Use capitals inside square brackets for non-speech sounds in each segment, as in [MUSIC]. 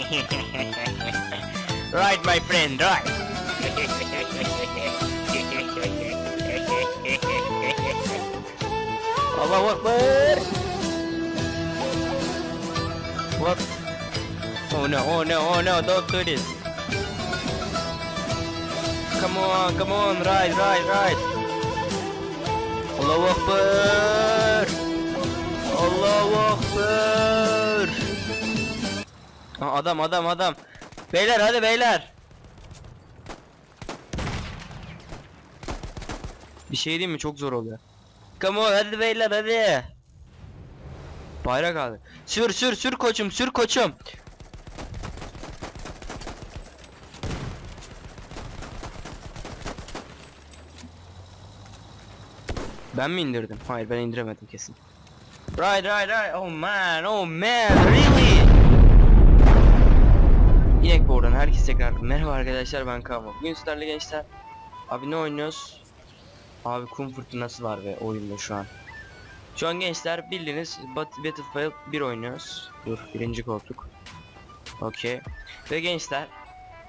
[LAUGHS] right, my friend, right. Allah Akbar. What? Oh no, oh no, oh no, don't do this. Come on, come on, right, right, right. Allahu Akbar. Allahu Akbar. Adam adam adam. Beyler hadi beyler. Bir şey diyeyim mi? Çok zor oluyor. Come on hadi beyler hadi. Bayrak abi. Sür sür sür koçum sür koçum. Ben mi indirdim? Hayır ben indiremedim kesin. Right right right. Oh man oh man really. Herkese tekrar merhaba arkadaşlar ben Kamo. Bugün sizlerle gençler. Abi ne oynuyoruz? Abi kum fırtınası var ve oyunda şu an. Şu an gençler bildiğiniz Bat- Battlefield 1 oynuyoruz. Dur birinci koltuk. Okey. Ve gençler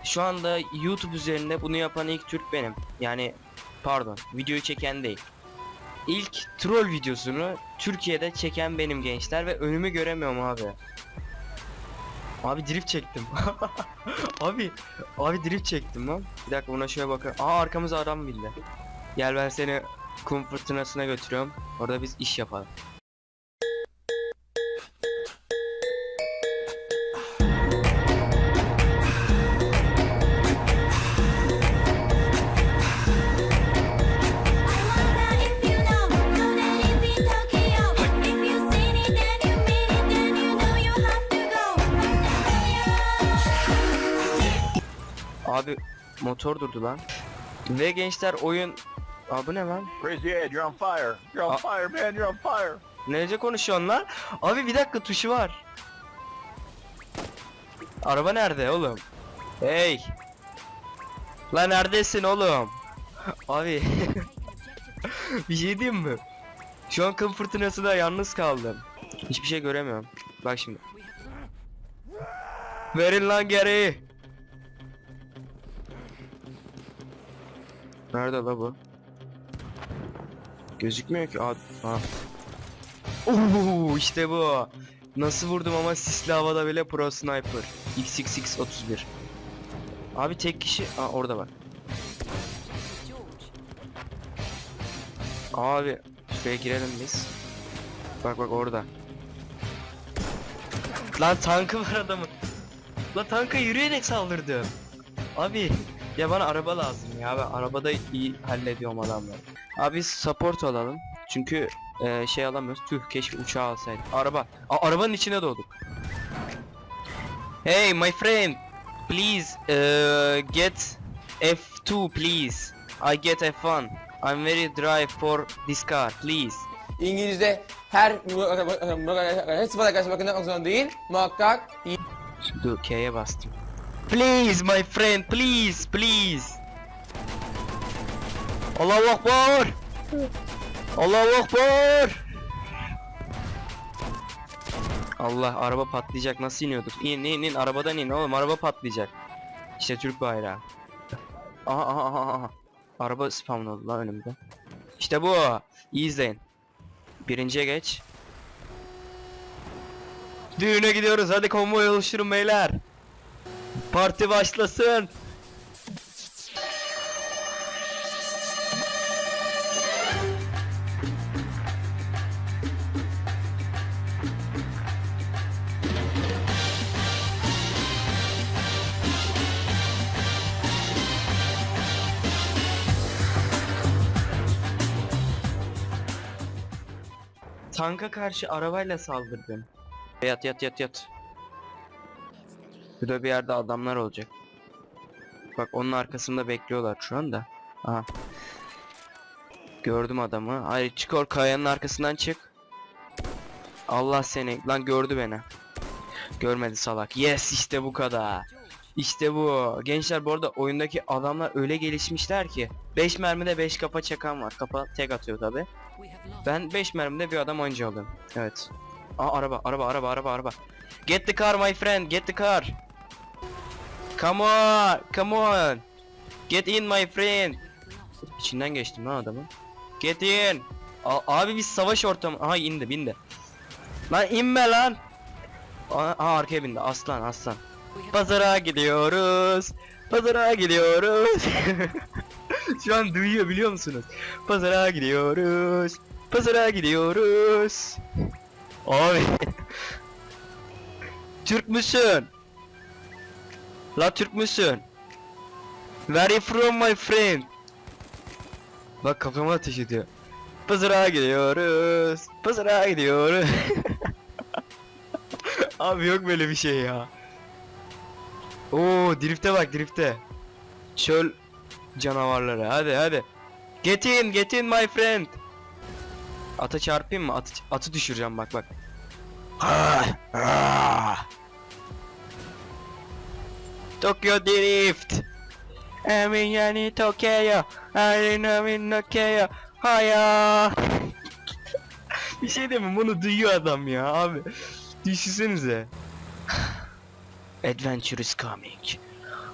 şu anda YouTube üzerinde bunu yapan ilk Türk benim. Yani pardon videoyu çeken değil. İlk troll videosunu Türkiye'de çeken benim gençler ve önümü göremiyorum abi. Abi drift çektim. [LAUGHS] abi abi drift çektim lan. Bir dakika buna şöyle bakın. Aa arkamızda adam bildi. Gel ben seni kum fırtınasına götürüyorum. Orada biz iş yapalım. Abi motor durdu lan. Ve gençler oyun... Aa bu ne lan? Crazy Ed, you're on fire. You're on Uh, fire, man. You're on fire. Nece konuşuyorsun lan? Abi bir dakika tuşu var. Araba nerede oğlum? Hey. Lan neredesin oğlum? Abi. [LAUGHS] bir şey diyeyim mi? Şu an kum fırtınasında yalnız kaldım. Hiçbir şey göremiyorum. Bak şimdi. Verin lan geri. Nerede la bu? Gözükmüyor ki. Aa, aa. Oo işte bu. Nasıl vurdum ama sisli havada bile pro sniper. XXX 31. Abi tek kişi Aa orada bak. Abi şuraya girelim biz. Bak bak orada. Lan tankı var adamın. Lan tanka yürüyerek saldırdım. Abi ya bana araba lazım ya ben arabada iyi hallediyorum adamları. Abi support alalım. Çünkü e, şey alamıyoruz. Tüh keşke uçağı alsaydık. Araba. Aa, arabanın içine doğduk. Hey my friend. Please uh, get F2 please. I get F1. I'm very drive for this car please. İngilizce her karşı bakın zorunda değil. Muhakkak Dur K'ye bastım. Please my friend please please. Allahu Akbar. Allahu Akbar. Allah araba patlayacak nasıl iniyorduk? İn in in arabadan in oğlum araba patlayacak. İşte Türk bayrağı. Aha aha aha aha. Araba spawn oldu lan önümde. İşte bu. İyi izleyin. Birinciye geç. Düğüne gidiyoruz hadi konvoy oluşturun beyler. Parti başlasın. Tanka karşı arabayla saldırdım. Yat yat yat yat. Burada bir yerde adamlar olacak. Bak onun arkasında bekliyorlar şu anda. Aha. Gördüm adamı. Hayır çık or kayanın arkasından çık. Allah seni. Lan gördü beni. Görmedi salak. Yes işte bu kadar. İşte bu. Gençler bu arada oyundaki adamlar öyle gelişmişler ki 5 mermide 5 kafa çakan var. Kafa tek atıyor tabi. Ben 5 mermide bir adam oyuncu alıyorum. Evet. Aa araba araba araba araba araba. Get the car my friend get the car. Come on, come on. Get in my friend. İçinden geçtim lan adamın. Get in. A- abi biz savaş ortamı. Aha indi bindi. Lan inme lan. Aha, arkaya bindi. Aslan aslan. Pazara gidiyoruz. Pazara gidiyoruz. [LAUGHS] Şu an duyuyor biliyor musunuz? Pazara gidiyoruz. Pazara gidiyoruz. Abi. [LAUGHS] Türk müsün? La Türk müsün? Where you from my friend? Bak kafama ateş ediyor. Pazara gidiyoruz. Pazara gidiyoruz. [LAUGHS] Abi yok böyle bir şey ya. Oo drifte bak drifte. Çöl canavarları hadi hadi. Get in get in my friend. Ata çarpayım mı? Atı, atı düşüreceğim bak bak. Tokyo Drift. Emin yani Tokyo. Emin emin Tokyo. Haya. [LAUGHS] bir şey mi? Bunu duyuyor adam ya abi. Düşünsenize. Adventure is coming.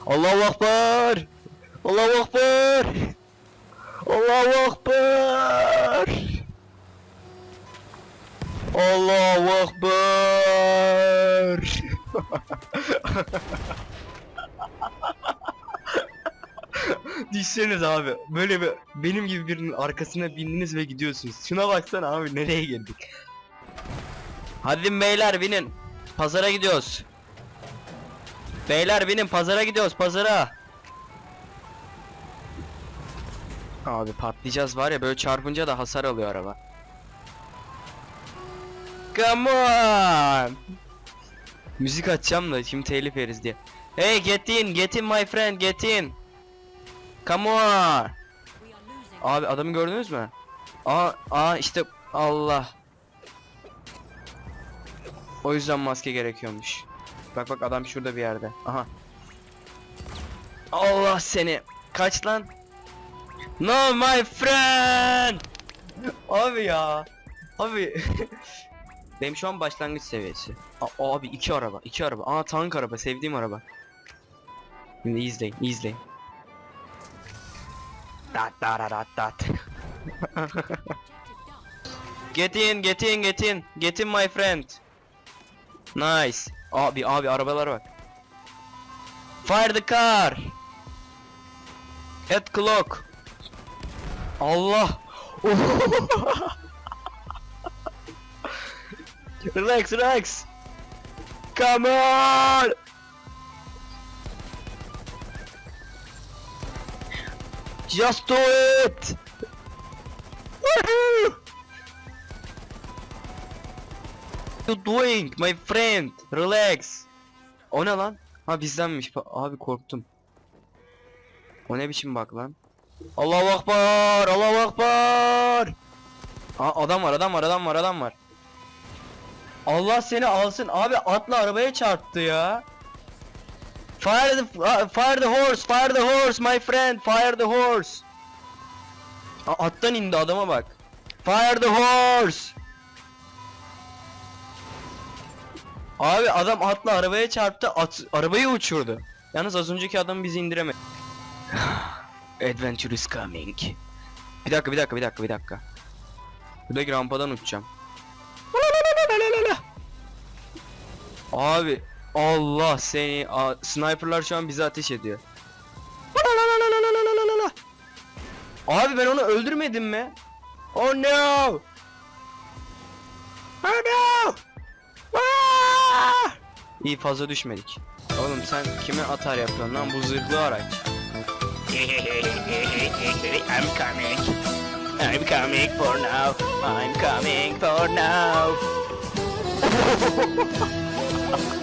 Allahu Akbar. Allahu Akbar. Allahu Akbar. Allahu Akbar. [LAUGHS] [LAUGHS] Düşseniz abi böyle bir benim gibi birinin arkasına bindiniz ve gidiyorsunuz. Şuna baksana abi nereye geldik. Hadi beyler binin. Pazara gidiyoruz. Beyler binin pazara gidiyoruz pazara. Abi patlayacağız var ya böyle çarpınca da hasar alıyor araba. Come on. Müzik açacağım da şimdi telif yeriz diye. Hey get in get in my friend get in. Come on. Abi adamı gördünüz mü? Aa, aa işte Allah. O yüzden maske gerekiyormuş. Bak bak adam şurada bir yerde. Aha. Allah seni. Kaç lan? No my friend. Abi ya. Abi. [LAUGHS] Benim şu an başlangıç seviyesi. A- abi iki araba, iki araba. Aa tank araba, sevdiğim araba. Şimdi izleyin, izleyin. Dat dat dat dat. get in, get in, get in. Get in my friend. Nice. Abi abi arabalara bak. Fire the car. At clock. Allah. [LAUGHS] relax, relax. Come on. Just do it. Woohoo! you doing my friend? Relax. O ne lan? Ha bizdenmiş. Abi korktum. O ne biçim bak lan? Allahu akbar! Allahu akbar! Ha adam var, adam var, adam var, adam var. Allah seni alsın. Abi atla arabaya çarptı ya. Fire the uh, fire the horse, fire the horse my friend, fire the horse. A- attan indi adama bak. Fire the horse. Abi adam atla arabaya çarptı, at, arabayı uçurdu. Yalnız az önceki adam bizi indiremedi. [SIGHS] Adventure is coming. Bir dakika, bir dakika, bir dakika, bir dakika. Buradaki rampadan uçacağım. Abi Allah seni a, sniperlar şu an bize ateş ediyor. Abi ben onu öldürmedim mi? Oh no! Oh no! Ah! İyi fazla düşmedik. Oğlum sen kime atar yapıyorsun lan bu zırhlı araç? I'm coming. I'm coming for now. I'm coming for now. [LAUGHS]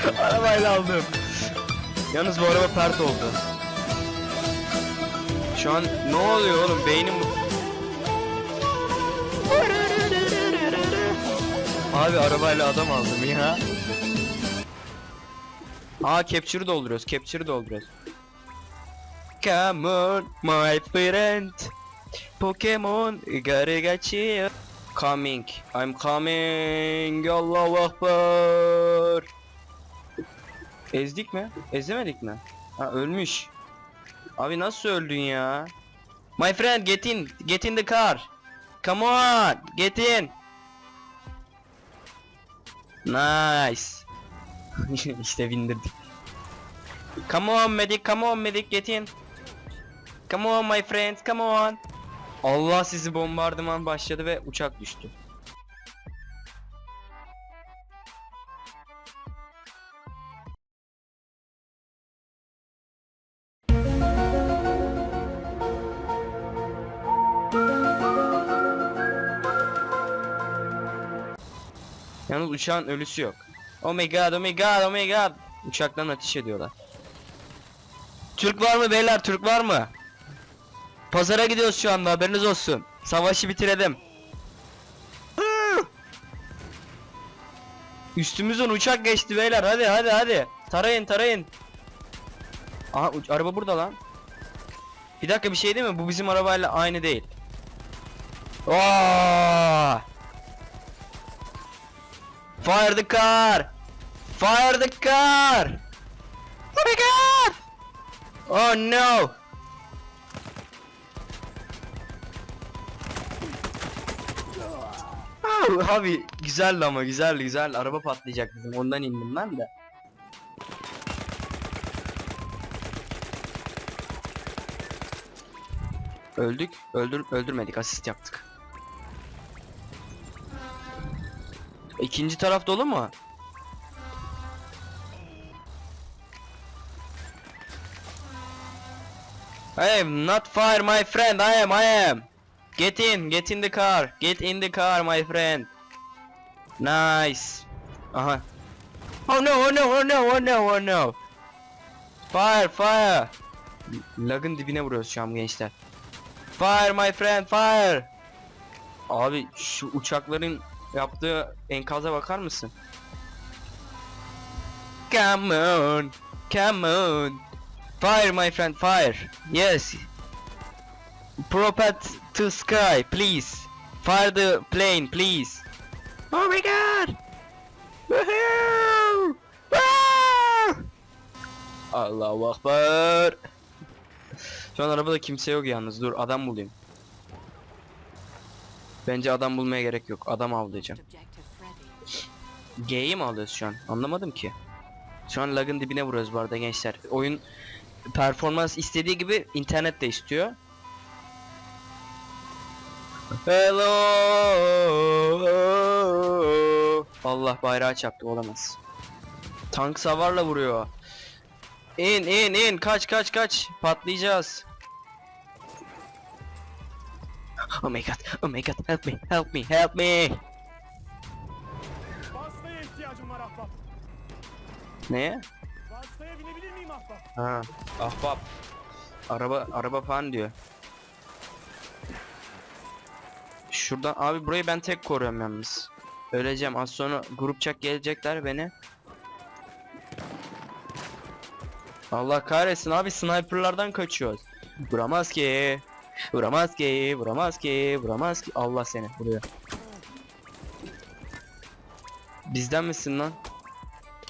[LAUGHS] Arabayla aldım. Yalnız bu araba pert oldu. Şu an ne oluyor oğlum beynim... Abi arabayla adam aldım ya. Aa capture dolduruyoruz, capture dolduruyoruz. Come on my friend. Pokemon you. Coming. I'm coming. Allahu Akbar. Ezdik mi? Ezemedik mi? Ha ölmüş. Abi nasıl öldün ya? My friend get in. Get in the car. Come on. Get in. Nice. [LAUGHS] işte bindirdik. Come on medic, come on medic, get in. Come on my friends, come on. Allah sizi bombardıman başladı ve uçak düştü. Yalnız uçağın ölüsü yok. Oh my god, oh my god, oh my god. Uçaktan ateş ediyorlar. Türk var mı beyler? Türk var mı? Pazara gidiyoruz şu anda haberiniz olsun. Savaşı bitirelim. Üstümüzden uçak geçti beyler. Hadi hadi hadi. Tarayın tarayın. Aha araba burada lan. Bir dakika bir şey değil mi? Bu bizim arabayla aynı değil. Oo! Fire the car! Fire the car! Oh my god! Oh no! Oh, [LAUGHS] abi güzeldi ama güzeldi güzel araba patlayacak bizim ondan indim ben de. Öldük, öldür öldürmedik, asist yaptık. İkinci taraf dolu mu? I am not fire my friend. I am I am. Get in get in the car. Get in the car my friend. Nice. Aha. Oh no oh no oh no oh no oh no. Fire fire. Lagın dibine vuruyoruz şu an gençler. Fire my friend fire. Abi şu uçakların yaptığı enkaza bakar mısın? Come on Come on. Fire my friend fire. Yes. Propet to sky please. Fire the plane please. Oh my god. Woohoo! Ah! Allahu Akbar. Şu an arabada kimse yok yalnız. Dur adam bulayım Bence adam bulmaya gerek yok. Adam avlayacağım G'yi mi alıyoruz şu an? Anlamadım ki. Şu an lagın dibine vuruyoruz bu arada gençler. Oyun performans istediği gibi internet de istiyor. Hello! Allah bayrağı çarptı olamaz. Tank savarla vuruyor. İn in in. Kaç kaç kaç. Patlayacağız Oh my god oh my god help me help me help me. Vasıtaya ihtiyacım var ahbap. Ne? Vasıtaya binebilir miyim ahbap? Ha. Ahbap. Araba araba falan diyor. Şuradan abi burayı ben tek koruyorum yalnız. Öleceğim az sonra grupçak gelecekler beni. Allah kahretsin abi sniperlardan kaçıyoruz. Vuramaz ki Vuramaz ki vuramaz ki vuramaz ki Allah seni vuruyor Bizden misin lan?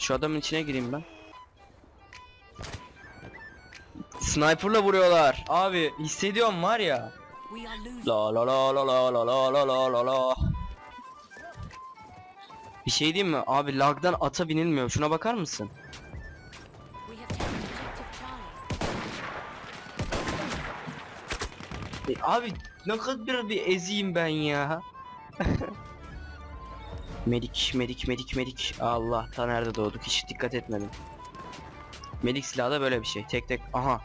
Şu adamın içine gireyim ben Sniper'la vuruyorlar. Abi hissediyorum var ya. La la la la la la la la la la la. Bir şey diyeyim mi? Abi lagdan ata binilmiyor. Şuna bakar mısın? Abi ne kadar bir eziyim ben ya. [LAUGHS] medik medik medik medik. Allah ta nerede doğduk hiç dikkat etmedim. Medik silahı da böyle bir şey. Tek tek aha.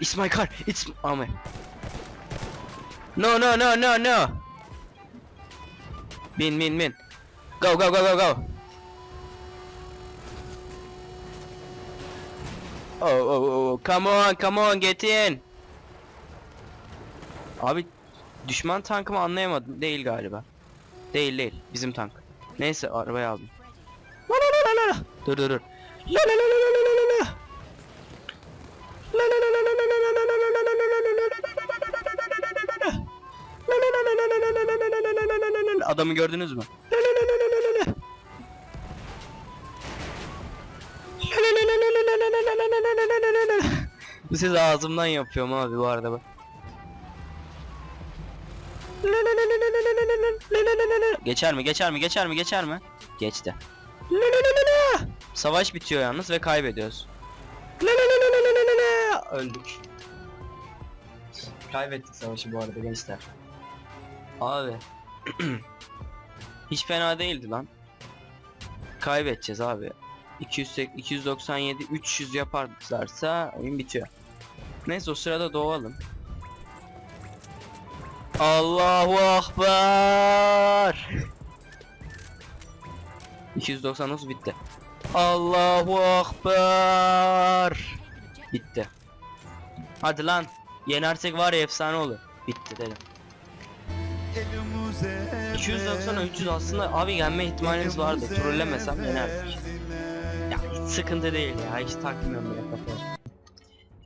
It's my car. It's oh my. No no no no no. Bin bin bin. Go go go go go. Oh oh oh come on come on get in. Abi düşman tankı mı anlayamadım. Değil galiba. Değil değil. Bizim tank. Neyse arabayı aldım. La la la la la. Dur dur dur. La la la la la la la la. La la la la la la la la la la la. La la. Geçer mi? Geçer mi? Geçer mi? Geçer mi? Geçti. La. Savaş bitiyor yalnız ve kaybediyoruz. Öldük. Kaybettik savaşı bu arada gençler. Abi. Hiç fena değildi lan. Kaybedeceğiz abi. 200, 297 300 yaparlarsa oyun bitiyor. Neyse o sırada doğalım. Allahu Akbar. 299 bitti. Allahu Akbar. Bitti. Hadi lan. Yenersek var ya efsane olur. Bitti dedim. 290 300 aslında abi gelme ihtimaliniz vardı. Trollemesem yenerdik. Ya hiç sıkıntı değil ya. Hiç takmıyorum kafaya.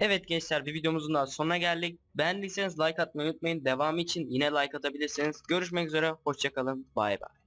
Evet gençler bir videomuzun daha sonuna geldik. Beğendiyseniz like atmayı unutmayın. Devamı için yine like atabilirsiniz. Görüşmek üzere. Hoşçakalın. Bay bay.